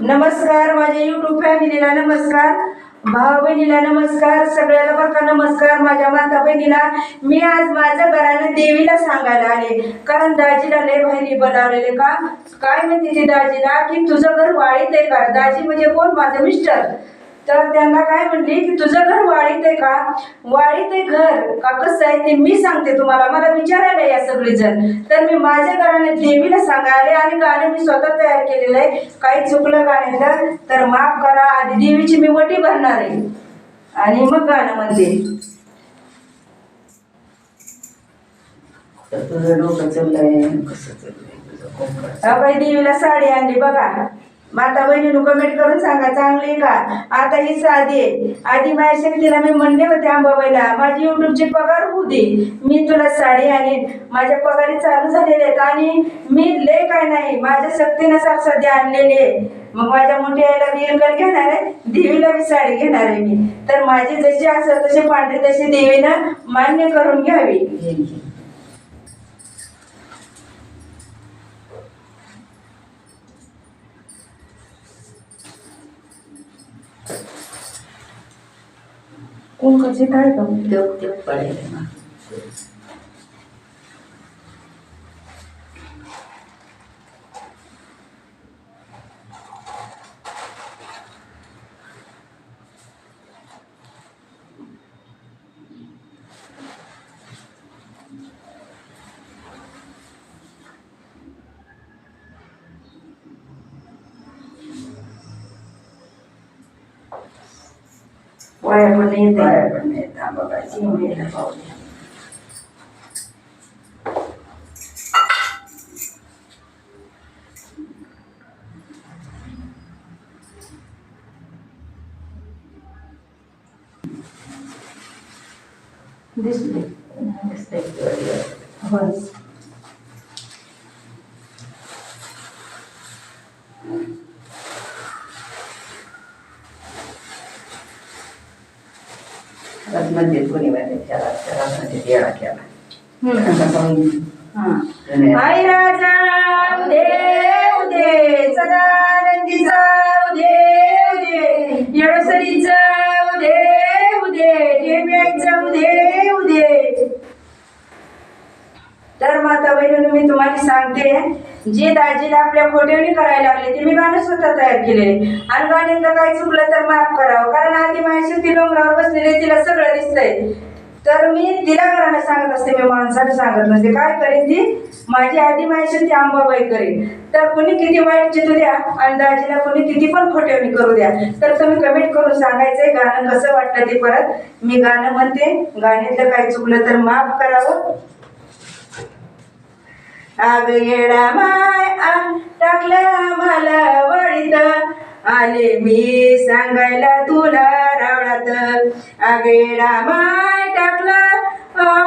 नमस्कार माझ्या युट्यूब फॅमिलीला नमस्कार. भाऊ बहिणीला नमस्कार. सगळ्याला बघा नमस्कार माझ्या माता बहिणीला मी आज माझं घरानं देवीला सांगायला आले. कारण दाजीला लय बहिणी बनवलेले का? काय म्हणते ती दाजीला? की तुझं घर वाळीत आहे का? दाजी म्हणजे कोण? माझं मिस्टर. तर त्यांना काय म्हणली की तुझं घर वाळीत आहे का? वाळीत आहे घर. का कसं आहे ते मी सांगते तुम्हाला. मला विचारायला या सगळेजण. तर मी माझ्या गाण्याने देवीला सांगायले आणि गाणं मी स्वतः तयार केलेलं आहे. काही चुकलं गाण्याचं तर माफ करा. आधी देवीची मी वटी भरणार आहे. आणि मग गाणं म्हणते. तुझं डोकं चाललंय. कसं चाललंय? देवीला साडी आणली बघा. माता बहिणीनं कमेंट करून सांगा चांगली आहे का? आता ही साधी आहे. आधी माझ्या शक्तीला मी म्हणले होते आंबाबाईला माझी युट्यूबची पगार होऊ दे. मी तुला साडी आणीन. माझ्या पगारी चालू झालेले आहेत आणि मी लय काय नाही. माझ्या शक्तीनुसार सध्या आणलेली आहे. मग माझ्या मोठी आईला मी अंकल घेणार आहे देवीला मी साडी घेणार आहे मी. तर माझी जशी असेल तशी पांढरी तशी देवीनं मान्य करून घ्यावी. 今後次回いと思っておくとよくぱり。whatever then they, I'm the this week, next day, was येडा केला हम्म. जुन्या- आई राजा उदे उदे सदानंदीचा तर माता बहिणी मी तुम्हाला सांगते जे दाजीला आपल्या फोटोनी करायला लागले ते मी गाणं स्वतः तयार केलेले आणि गाण्यातलं काही चुकलं तर माफ करावं कारण आधी माझ्या ती डोंगरावर बसलेली तिला सगळं दिसतंय. तर मी तिला गाणं सांगत असते मी माणसाला सांगत नसते. काय करेन ती? माझी आधी माझी ती अंबाबाई करेन. तर कुणी किती वाईट चितू द्या आणि दाजीला कुणी किती पण खोट्यावणी करू द्या. तर तुम्ही कमेंट करून सांगायचंय गाणं कसं वाटतं ते परत. मी गाणं म्हणते गाण्यातलं काही चुकलं तर माफ करावं. अग येडा माय टाकलं मला वळीत आले मी सांगायला तुला रावळात. अग येडा माय टाकलं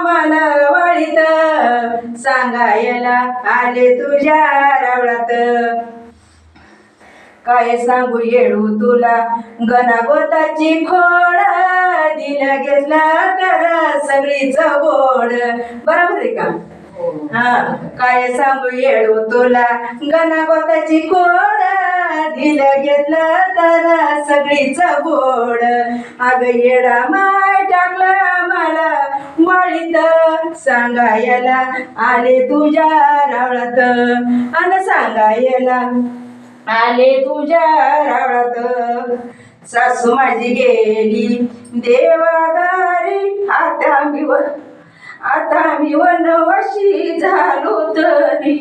मला वळीत सांगायला आले तुझ्या रावळात. काय सांगू येळू तुला? गणागोताची खोड दिला घेतला तर सगळीच गोड. बरोबर आहे का? हा काय सांगू येडू तुला? गणागोताची कोड दिलं घेतलं तर सगळीच गोड. अग येडा माय टाकला मला माळीत. सांगायला आले तुझ्या रावळात. अन सांगायला आले तुझ्या रावळात. सासू माझी गेली देवागारी आता मी व आता मी वनवाशी झालो तरी.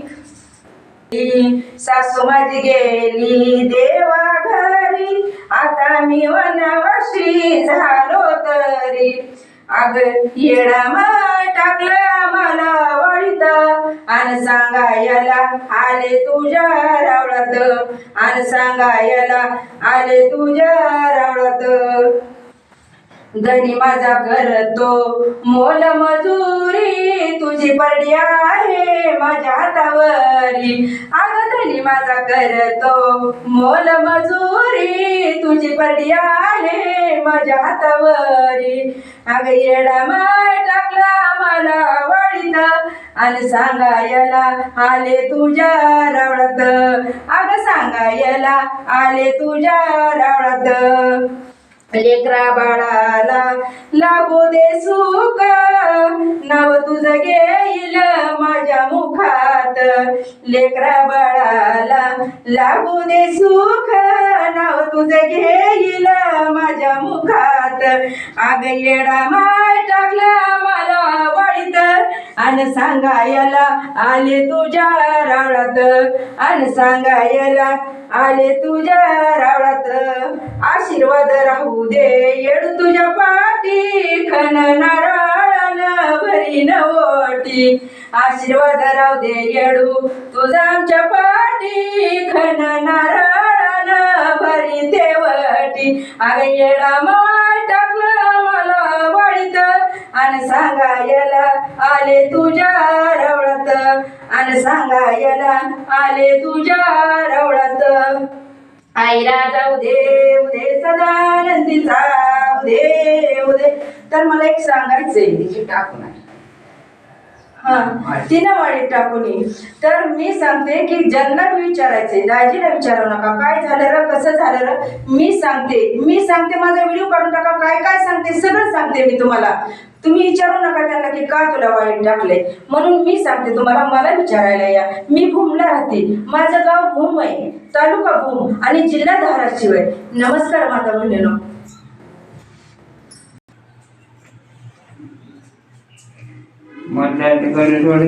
सासू माझी गेली देवा घरी आता मी वनवाशी झालो तरी. अग येडा मा टाकला मला वळीत आणि सांगायला आले तुझ्या रावळात. आणि सांगायला आले तुझ्या रावळात. धनी माझा करतो. मोल मजुरी तुझी परडी आहे माझ्या हातावरी. अग धनी माझा करतो. मोल मजुरी तुझी परडी आहे माझ्या हातावरी. अग येडा माय टाकला मला वाढीत आणि सांगायला आले तुझ्या रावळात. अग सांगायला आले तुझ्या रावळात. म्हणजे लेकरा बाळाला लागू दे सुख. नाव तुझं घेईल माझ्या मुखात. लेकरा बाळाला लागू दे सुख. नाव तुझं घेईल माझ्या मुखात. आग येडा माय टाकला मला वाळीत. अन सांगायला आले तुझ्या रावळात. अन सांगायला आले तुझ्या रावळात. आशीर्वाद राहू दे येडू तुझ्या पाठी. खन नारळान भरी नवटी. आशीर्वाद राहू दे येडू तुझा आमच्या पाठी. खन नारळान भरी देवटी. अग येडा माय अन सांगायला आले तुझ्या रवळत. अन सांगायला आले तुझ्या रवळत. आईला जाऊ दे उदे सदानंदीचा उदे उदे. तर मला एक सांगायचंय तिची टाकून हा तिनं वाडीत टाकून तर मी सांगते की ज्यांना मी विचारायचंय दाजीला विचारू नका. काय झालं र कसं झालं र? मी सांगते मी सांगते माझा व्हिडिओ काढून टाका. काय काय सांगते? सगळं सांगते मी तुम्हाला. तुम्ही विचारू नका त्यांना की का तुला वाईट टाकले म्हणून मी सांगते तुम्हाला मला विचारायला या. मी भूमला राहते. माझं गाव भूम आहे. तालुका भूम आणि जिल्हा धाराशिव आहे. नमस्कार माता बहिणीनो. सोड